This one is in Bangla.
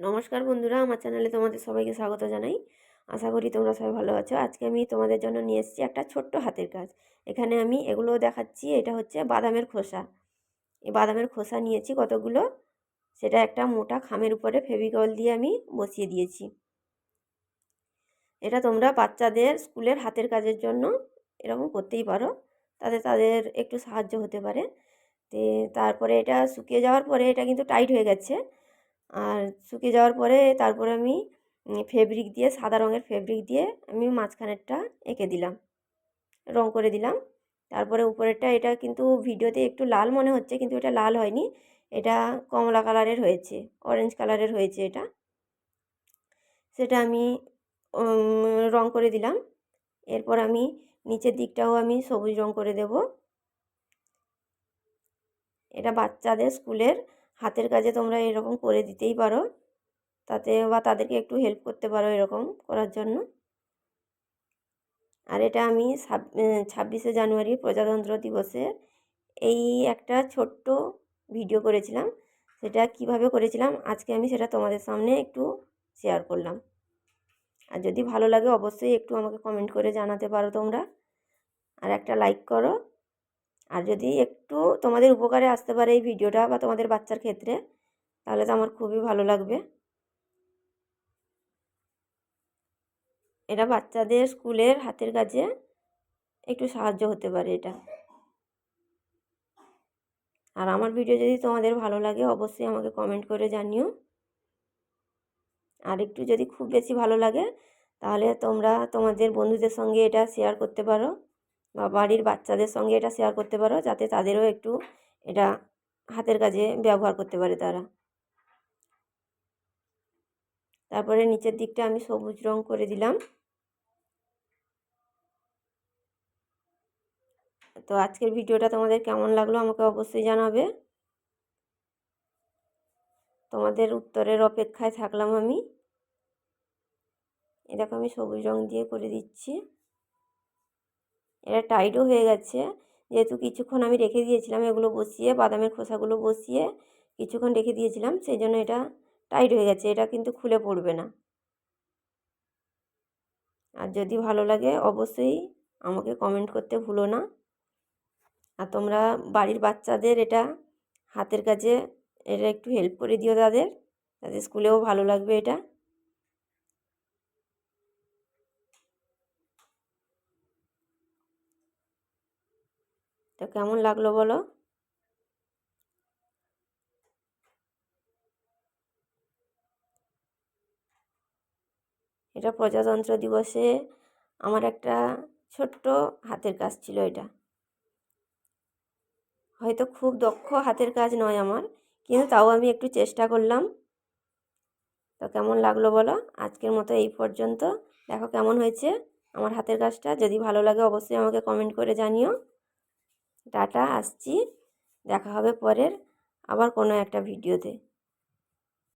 নমস্কার বন্ধুরা, আমার চ্যানেলে তোমাদের সবাইকে স্বাগত জানাই। আশা করি তোমরা সবাই ভালো আছো। আজকে আমি তোমাদের জন্য নিয়ে এসেছি একটা ছোট্ট হাতের কাজ। এখানে আমি এগুলো দেখাচ্ছি, এটা হচ্ছে বাদামের খোসা। এই বাদামের খোসা নিয়েছি কতগুলো? সেটা একটা মোটা খামের উপরে ফেভিকল দিয়ে আমি বসিয়ে দিয়েছি। এটা তোমরা বাচ্চাদের স্কুলের হাতের কাজের জন্য এরকম করতেই পারো। তাতে তাদের একটু সাহায্য হতে পারে। তে তারপরে এটা শুকিয়ে যাওয়ার পরে এটা কিন্তু টাইট হয়ে গেছে। আর শুকিয়ে যাওয়ার পরে তারপরে আমি ফেব্রিক দিয়ে, সাদা রঙের ফেব্রিক দিয়ে আমি মাঝখানেরটা এঁকে দিলাম। রং করে দিলাম। তারপরে উপরেরটা, এটা কিন্তু ভিডিওতে একটু লাল মনে হচ্ছে, কিন্তু এটা লাল হয়নি। এটা কমলা কালারের হয়েছে অরেঞ্জ কালারের হয়েছে এটা। সেটা আমি রং করে দিলাম। এরপর আমি নিচের দিকটাও আমি সবুজ রং করে দেব। এটা বাচ্চাদের স্কুলের হাতের কাজে তোমরা এরকম করে দিতেই পারো। তাতে বা তাদেরকে একটু হেল্প করতে পারো এরকম করার জন্য। আর এটা আমি ছাব্বিশে জানুয়ারি প্রজাতন্ত্র দিবসে এই একটা ছোট্ট ভিডিও করেছিলাম। সেটা কীভাবে করেছিলাম আজকে আমি সেটা তোমাদের সামনে একটু শেয়ার করলাম। আর যদি ভালো লাগে অবশ্যই একটু আমাকে কমেন্ট করে জানাতে পারো তোমরা। আর একটা লাইক করো। আর যদি একটু তোমাদের উপকারে আসতে পারে এই ভিডিওটা বা তোমাদের বাচ্চার ক্ষেত্রে, তাহলে তো আমার খুবই ভালো লাগবে। এটা বাচ্চাদের স্কুলের হাতের কাজে একটু সাহায্য হতে পারে এটা। আর আমার ভিডিও যদি তোমাদের ভালো লাগে, অবশ্যই আমাকে কমেন্ট করে জানিও। আর একটু যদি খুব বেশি ভালো লাগে, তাহলে তোমরা তোমাদের বন্ধুদের সঙ্গে এটা শেয়ার করতে পারো। বা বাড়ির বাচ্চাদের সঙ্গে এটা শেয়ার করতে পারো, যাতে তাদেরও একটু এটা হাতের কাজে ব্যবহার করতে পারে তারা। তারপরে নিচের দিকটা আমি সবুজ রং করে দিলাম। তো আজকের ভিডিওটা তোমাদের কেমন লাগল আমাকে অবশ্যই জানাবে। তোমাদের উত্তরের অপেক্ষায় থাকলাম আমি। এরকম আমি সবুজ রং দিয়ে করে দিচ্ছি। এটা টাইটও হয়ে গেছে। যেহেতু কিছুক্ষণ আমি রেখে দিয়েছিলাম এগুলো বসিয়ে, বাদামের খোসাগুলো বসিয়ে কিছুক্ষণ রেখে দিয়েছিলাম, সেই জন্য এটা টাইট হয়ে গেছে, এটা কিন্তু খুলে পড়বে না। আর যদি ভালো লাগে অবশ্যই আমাকে কমেন্ট করতে ভুলো না। আর তোমরা বাড়ির বাচ্চাদের এটা হাতের কাজে, এটা একটু হেল্প করে দিও তাদের তাদের স্কুলেও ভালো লাগবে এটা। তো কেমন লাগল বলো? এটা প্রজাতন্ত্র দিবসে আমার একটা ছোট্ট হাতের কাজ ছিল এটা। হয়তো খুব দক্ষ হাতের কাজ নয় আমার, কিন্তু তাও আমি একটু চেষ্টা করলাম। তো কেমন লাগল বলো? আজকের মতো এই পর্যন্ত। দেখো কেমন হয়েছে আমার হাতের কাজটা। যদি ভালো লাগে অবশ্যই আমাকে কমেন্ট করে জানিও। টাটা আসছি। দেখা হবে পরের আবার কোনো একটা ভিডিওতে।